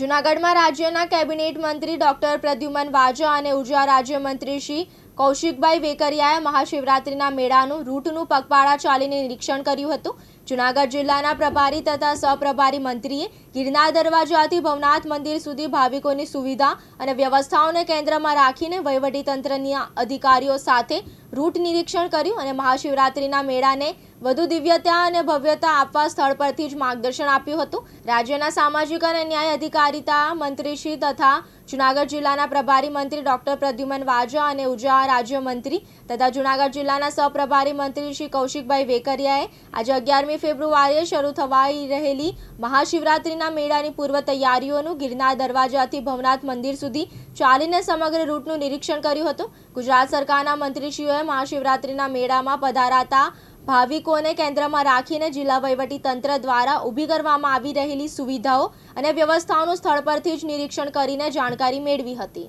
જૂનાગઢમાં રાજ્યના કેબિનેટ મંત્રી ડોક્ટર પ્રદ્યુમન વાજા અને ઊર્જા રાજ્યમંત્રી શ્રી કૌશિકભાઈ વેકરિયાએ મહાશિવરાત્રિના મેળાનું રૂટનું પગપાળા ચાલીને નિરીક્ષણ કર્યું હતું. જૂનાગઢ જિલ્લાના પ્રભારી તથા સહપ્રભારી મંત્રીએ ગિરનાર દરવાજાથી ભવનાથ મંદિર સુધી ભાવિકોની સુવિધા અને વ્યવસ્થાઓને કેન્દ્રમાં રાખીને વહીવટીતંત્રના અધિકારીઓ સાથે રૂટ નિરીક્ષણ કર્યું અને મહાશિવરાત્રિના મેળાને વધુ દિવ્યતા અને ભવ્યતા આપવા સ્થળ પરથી જ માર્ગદર્શન આપ્યું હતું. રાજ્યના સામાજિક અને ન્યાય અધિકારીતા મંત્રીશ્રી તથા જૂનાગઢ જિલ્લાના પ્રભારી મંત્રી ડોક્ટર પ્રદ્યુમન વાજા અને ઊર્જા રાજ્યમંત્રી તથા જૂનાગઢ જિલ્લાના સહપ્રભારી મંત્રી શ્રી કૌશિકભાઈ વેકરિયાએ આજે અગિયારમી ફેબ્રુઆરીએ શરૂ થવાઈ રહેલી મહાશિવરાત્રિના મેળાની પૂર્વ તૈયારીઓનું ગિરનાર દરવાજાથી ભવનાથ મંદિર સુધી ચાલીને સમગ્ર રૂટનું નિરીક્ષણ કર્યું હતું. ગુજરાત સરકારના મંત્રીશ્રીઓએ મહાશિવરાત્રિના મેળામાં પધારાતા ભાવિકોને કેન્દ્રમાં રાખીને જિલ્લા તંત્ર દ્વારા ઊભી કરવામાં આવી રહેલી સુવિધાઓ અને વ્યવસ્થાઓનું સ્થળ પરથી જ નિરીક્ષણ કરીને જાણકારી મેળવી હતી.